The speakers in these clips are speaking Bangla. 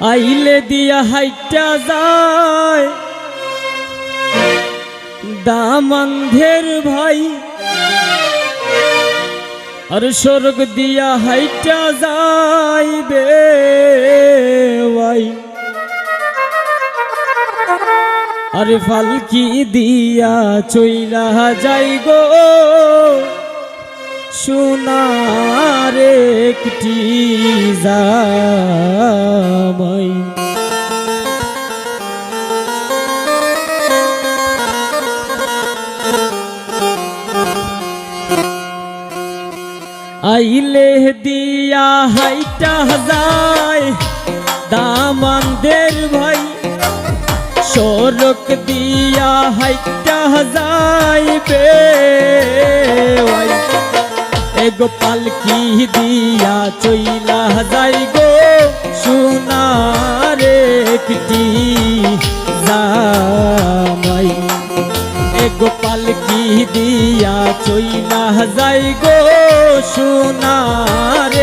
আইলে দিয়া হাইটা যায়। দামান্ধের ভাই, আর স্বর্গ দিয়া হাইটা যাইবে আরে ফালকি দিয়া চইলা যাই গো সোনার একটি জামাই। আইলে দিয়া হাইটা যায় দামানদের ভাই। সড়ক দিয়া হাইটা যাইবে ভাই এগো পালকি দিয়া চইলা যাই গো? সোনার একটি জামাই। এগো পালকি দিয়া চইলা যাই গো? সোনার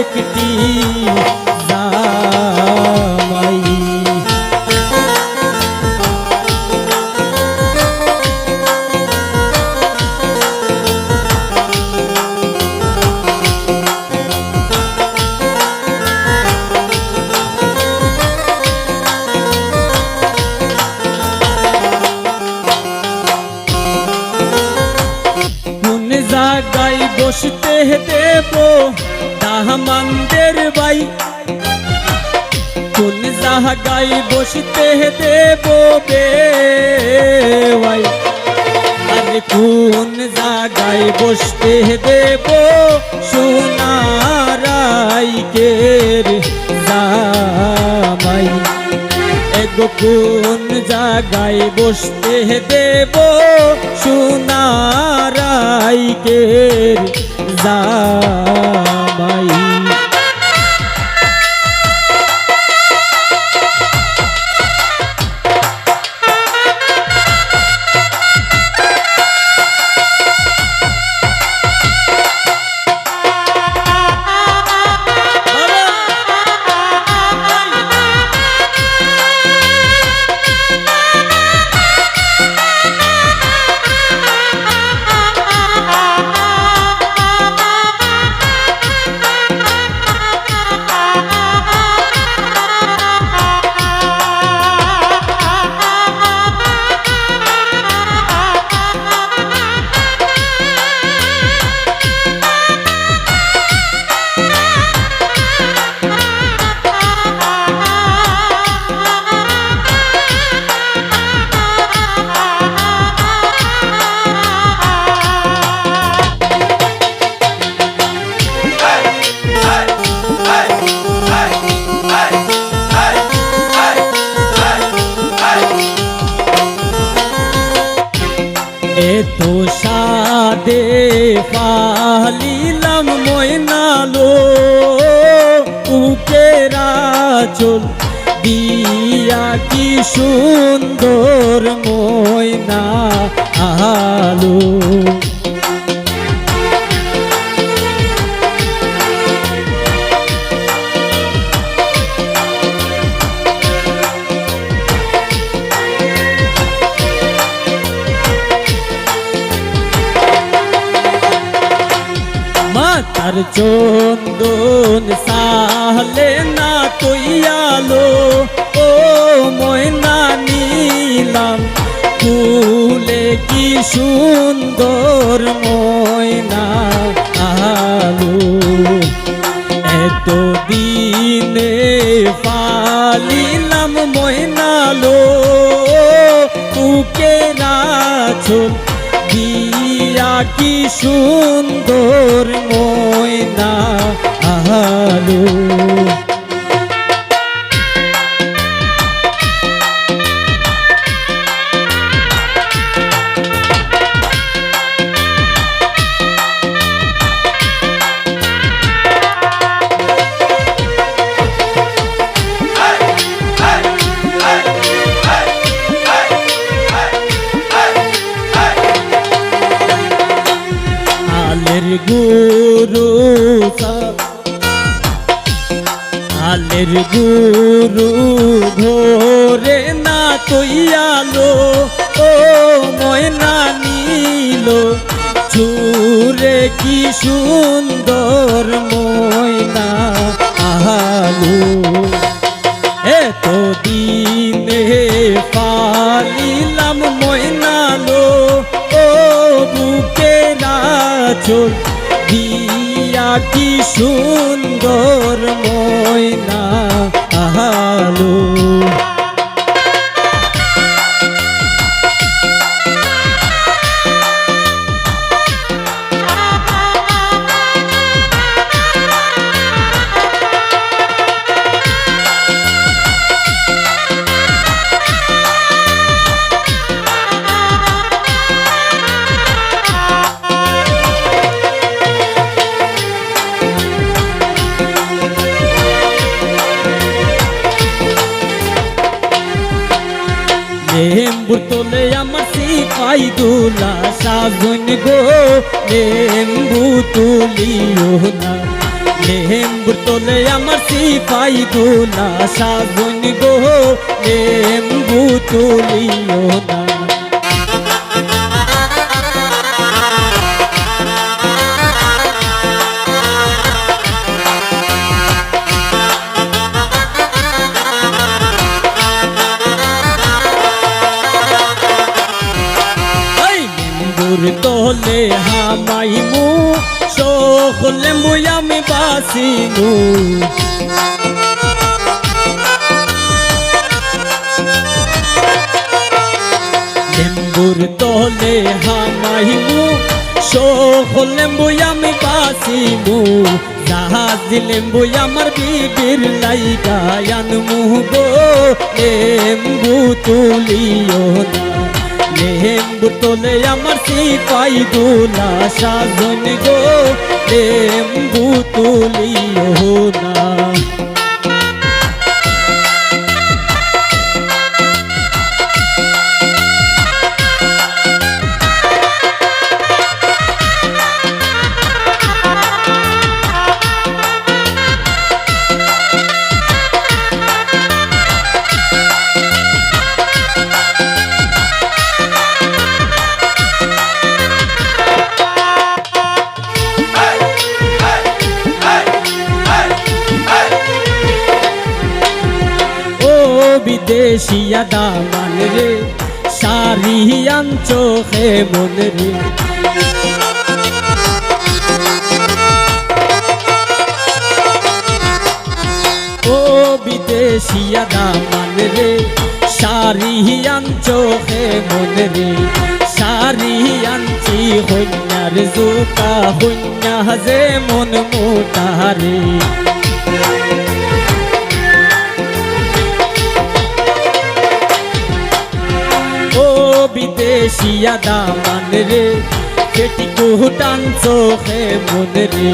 একটি জায়গায় বসতে দেব। দাহমানদের বাই। কোন জায়গায় বসতে দেব বেওয়াই আরে কোন জায়গায় বসতে দেব সোনারাইকের? জামাই কোন জায়গায় বসতে দেব সোনারাইকের জামাই। এত সাদে পালিলাম ময়নালো উকেরা চল দিয়া কি সুন্দর ময়না আলো। চন্দন সাহলে না কইয়ালো ও ময়না নিলাম। ফুলে কি সুন্দর ময়না আলো। এত দিনে পালিলাম ময়নালো তুকে দিয়া কি সুন্দর ময়না আলো আলের গুরু ভোরে না তৈয়ালো ও ময়না নীল। চুরে কি সুন্দর ময়না আলু। এত দিনে পালিলাম ময়নালো ও বুকে রাচল কি সুন্দর ময়না। সিপাই দুলা সাজন গো, লেম্বু তুলিও না। লেম্বুর তোলে আমার সিপাই দুলা সাজন গো, লেম্বু তুলিও না। লেম্বুর তোলে হামাই মু শোক লেম্বু আমি বাসিনু। লেম্বুর তোলে হামাই মু শোক লেম্বু আমি বাসিনু। জাহাজ লেম্বু আমার বিবির লাইগা, আনমু গো লেম্বু তুলিও না। লেম্বু তোলে আমার সিপাই দুলা সাজন গো লেম্বু তুলিও না। বিদেশিয়া দামান রে, সারি আনচো হে মন রে। ও বিদেশিয়া দামান রে, সারি আনচো হে মন রে। সারি আনচি হইনার জুতা হইনা যে মন মোটারে ও বিদেশিয়া দামান রে, কেটি কুহুটান চোখে মন রে।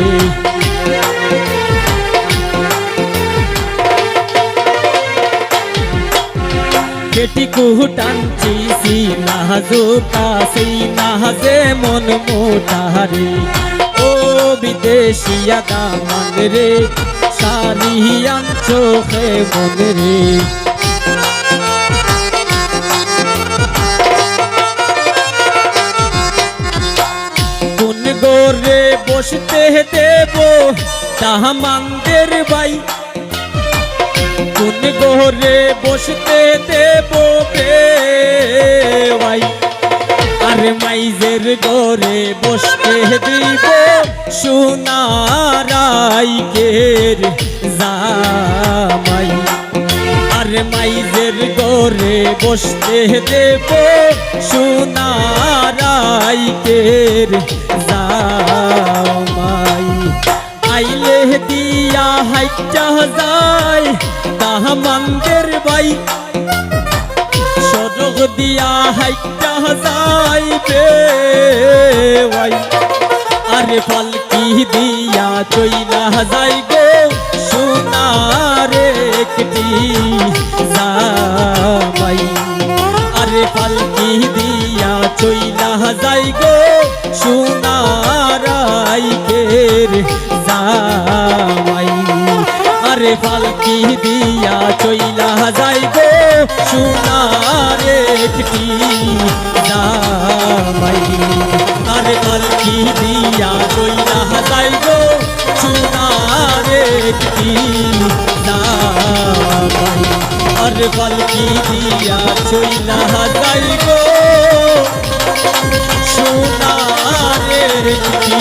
কেটি কুহুটান চিসি নাজুকা সেই নাজে মন মোটারে ও বিদেশিয়া দামান রে সারিয়ান চোখে মন রে। বসতে দেব তাহামানদের বাই। কোন গোরে বসতে দেব ভাই? আরে মাইজের গোরে বসতে দিব সোনারাইকের জামাই। আরে মাইজের গোরে বসতে দেব সোনারাইকের হাইটা যায়, তাহা তাহামানদের বাই। সদক দিয়া হাইটা যাইবে ভাই আরে ফলকি দিয়া চইলা যাই গো সোনার একটি জামাই। আরে ফলকি দিয়া চইলা যাই আরে ফালকি দিয়া যাই গো সোনার একটি জামাই। আরে পালকি দিয়া চইলা যাই গো সোনার একটি জামাই। আরে পালকি দিয়া চইলা যাই সোনার একটি